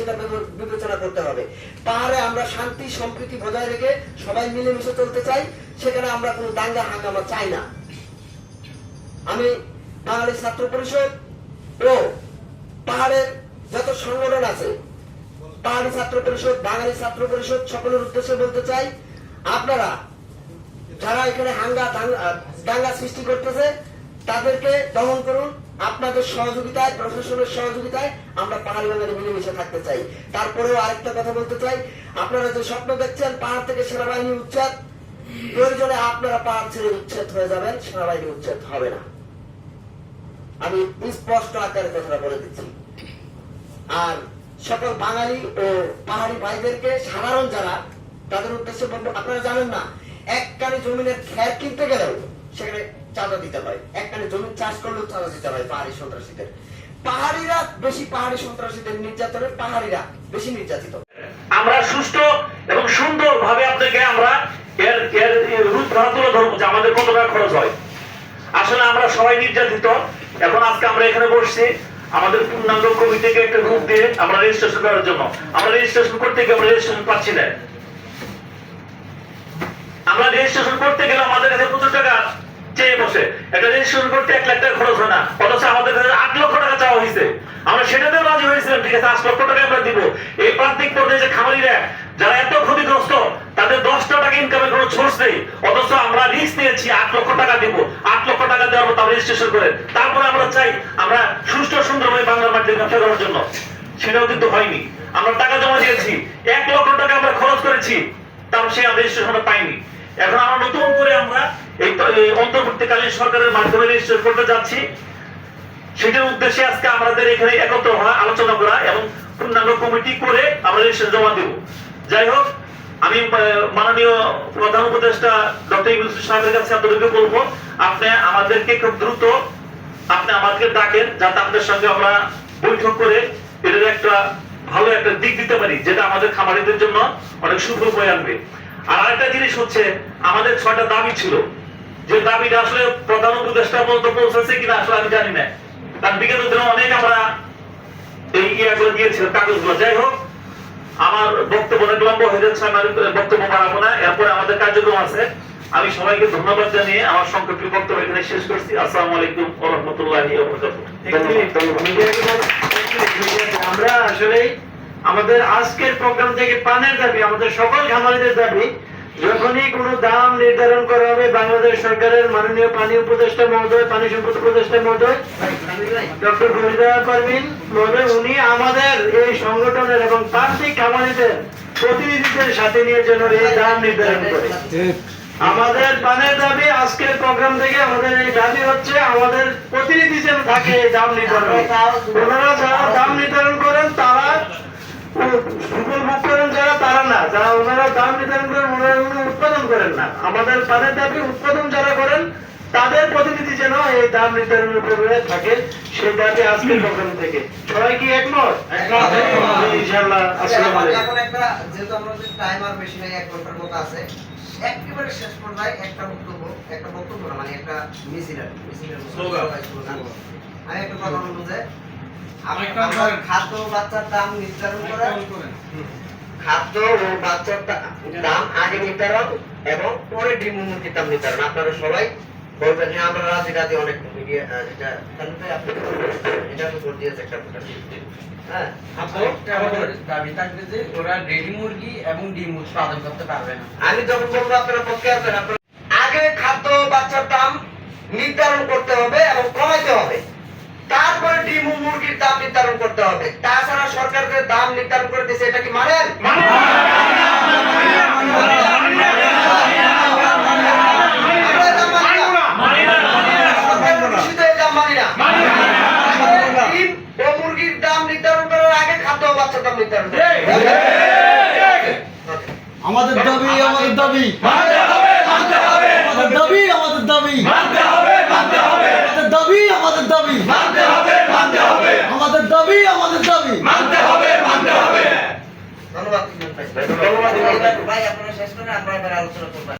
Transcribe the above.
সেটা বিবেচনা করতে হবে। পাহাড়ে আমরা শান্তি, সম্প্রীতি বজায় রেখে সবাই মিলেমিশে চলতে চাই, সেখানে আমরা কোনো দাঙ্গা, হাঙ্গামা চাই না। আমি বাঙালি ছাত্র পরিষদ ও পাহাড়ের যত সংগঠন আছে, পাহাড়ি ছাত্র পরিষদ, বাঙালি ছাত্র পরিষদ, সকলের উদ্দেশ্যে বলতে চাই, আপনারা যারা এখানে হাঙ্গা দাঙ্গা- সৃষ্টি করতেছে, তাদেরকে দমন করুন। আপনাদের সহযোগিতায়, প্রশাসনের সহযোগিতায় আমরা পাহাড়ি বাঙালি মিলেমিশে থাকতে চাই। তারপরেও আরেকটা কথা বলতে চাই, আপনারা যে স্বপ্ন দেখছেন, পাহাড় থেকে সেনাবাহিনী উচ্ছেদ। প্রয়োজনে আপনারা পাহাড় ছেড়ে উচ্ছেদ হয়ে যাবেন, সেনাবাহিনী উচ্ছেদ হবে না। আমি স্পষ্ট আকারে কথাটা বলে দিচ্ছি। আর সকল বাঙালি ও পাহাড়ি ভাইদেরকে সাধারণ যারা, তাদের উদ্দেশ্যে আপনারা জানেন না এক কানে জমিনের খ্যার কিনতে গেলেও সেখানে চাঁদা দিতে হয়। এক কানে জমি চাষ করলেও চাঁদা দিতে হয় পাহাড়ি সন্ত্রাসীদের। পাহাড়িরা বেশি পাহাড়ি সন্ত্রাসীদের নির্যাতনে পাহাড়িরা বেশি নির্যাতিত। আমরা সুষ্ঠু এবং সুন্দর ভাবে আপনাকে আমরা এর এর রূপ ধারা তুলে ধরবো যে আমাদের কত টাকা খরচ হয়। আসলে আমরা সবাই নির্যাতিত। এখন আজকে আমরা এখানে বসছি। আমাদের পূর্ণাঙ্গ কমিটিকে একটা রূপ দিয়ে আমরা রেজিস্ট্রেশন করার জন্য। আমরা রেজিস্ট্রেশন করতে গিয়ে আমরা রেজিস্ট্রেশন পাচ্ছি না। আমরা রেজিস্ট্রেশন করতে গেলে আমাদের কাছে প্রচুর টাকা চেয়ে বসে? একটা রেজিস্ট্রেশন করতে এক লাখ টাকা খরচ হয় না। অথচ আমাদের কাছে আট লক্ষ টাকা চাওয়া হয়েছে। আমরা সেটাতেও রাজি হয়েছিলাম, ঠিক আছে, আট লক্ষ টাকা আমরা দিব। এই প্রান্তিক পর্যায়ে যে খামারিরা, যারা এত ক্ষতিগ্রস্ত, তাদের দশটা টাকা ইনকামের কোনো সোর্স নেই। অথচ আমরা রিস্ক নিয়েছি, আট লক্ষ টাকা দিব। আট লক্ষ টাকা দেওয়ার মতো রেজিস্ট্রেশন করে। তারপরে আমরা চাই, আমরা সুষ্ঠু সুন্দরভাবে বাংলার মাটিতে ব্যবসা করার জন্য। সেটাও কিন্তু হয়নি। আমরা টাকা জমা দিয়েছি, এক লক্ষ টাকা আমরা খরচ করেছি তাও সে রেজিস্ট্রেশনটা পাইনি। এখন আমরা নতুন করে আমরা এই অন্তর্বর্তীকালীন সরকারের মাধ্যমে করতে যাচ্ছি। সেটার উদ্দেশ্যে আজকে আমাদের এখানে একত্র হওয়া আলোচনা করা এবং পূর্ণাঙ্গ কমিটি করে আমরা জমা দেব। যাই হোক, আমি মাননীয় প্রধান উপদেষ্টা ডক্টর সাহেবের কাছে আপনি আমাদেরকে খুব দ্রুত, আপনি আমাদেরকে ডাকেন যাতে আপনাদের সঙ্গে আমরা বৈঠক করে এটার একটা ভালো একটা দিক দিতে পারি, যেটা আমাদের খামারিদের জন্য অনেক সুফল বয়ে আনবে। আর আরেকটা জিনিস হচ্ছে আমাদের ছয়টা দাবি ছিল। যে দাবিটা আসলে প্রধান উপদেষ্টা বলতে পৌঁছেছে কিনা আসলে আমি জানি না। কারণ বিগত দিনে অনেক আমরা এই ইয়াগুলো দিয়েছিলাম কাগজগুলো। যাই হোক আমার বক্তব্য অনেক লম্বা হয়ে যাচ্ছে আমার বক্তব্য বাড়াবো না। এরপরে আমাদের কার্যক্রম আছে। আমি সবাইকে ধন্যবাদ জানিয়ে আমার সংক্ষিপ্ত বক্তব্য এখানে শেষ করছি। আসসালামু আলাইকুম বারাকাতুহু। আমরা আসলে আমাদের আজকের প্রোগ্রাম থেকে পানের দাবি, আমাদের সকল খামারিদের দাবি, যখনই কোনো দাম নির্ধারণ করা হবে, বাংলাদেশ সরকারের মাননীয় পানি উপদেষ্টা মহোদয়, পানি সম্পদ উপদেষ্টা মহোদয়, ডক্টর ফরিদা পারভিন মহোদয়, উনি আমাদের এই সংগঠনের এবং প্রান্তিক খামারিদের প্রতিনিধিদের সাথে নিয়ে যেন এই দাম নির্ধারণ করে। আমাদের পানের দাবি আজকের প্রোগ্রাম থেকে আমাদের এই দাবি হচ্ছে, আমাদের প্রতিনিধি যেন থাকে দাম নির্ধারণ ওনারা যারা দাম নির্ধারণ করেন, তারা সুফল করেন যারা তারা না যারা ওনারা দাম নির্ধারণ করেন ওনারা উৎপাদন করেন না। আমাদের পানের দাবি উৎপাদন যারা করেন তাদের প্রতিনিধি যেন এই দাম নির্ধারণের উপরে থাকে সেই দাবি আজকের প্রোগ্রাম থেকে। সবাই কি একমত? ইনশাআল্লাহ আসসালামু আলাইকুম। এখন একটা যেহেতু আমাদের টাইম আর বেশি নাই এক ঘণ্টার মতো আছে একেবারে শেষ পর্যায়ে একটা বক্তব্য একটা বক্তব্য না মানে একটা মিছিল মিছিলের। আমি একটা কথা বলব যে খাদ্য বাচ্চার দাম নির্ধারণ করে খাদ্য ও বাচ্চার দাম আগে নির্ধারণ এবং পরে ডিম ও মুরগির দাম নির্ধারণ। আপনারা সবাই বলবেন হ্যাঁ আমরা রাজি রাজি অনেক মিডিয়া যেটা তাহলে আপনি এটা আমি দিয়েছে একটা যখন বলব আপনারা পক্ষে আছেন আপনারা আগে খাদ্য বাচ্চার দাম নির্ধারণ করতে হবে এবং কমাইতে হবে। তারপরে ডিম ও মুরগির দাম নির্ধারণ করতে হবে। তাছাড়া সরকার যে দাম নির্ধারণ করে দিয়েছে এটা কি মানেন? আমরা এটা মানি না। ধন্যবাদ ভাই আপনারা শেষ করে আমরা এবার আলোচনা করবেন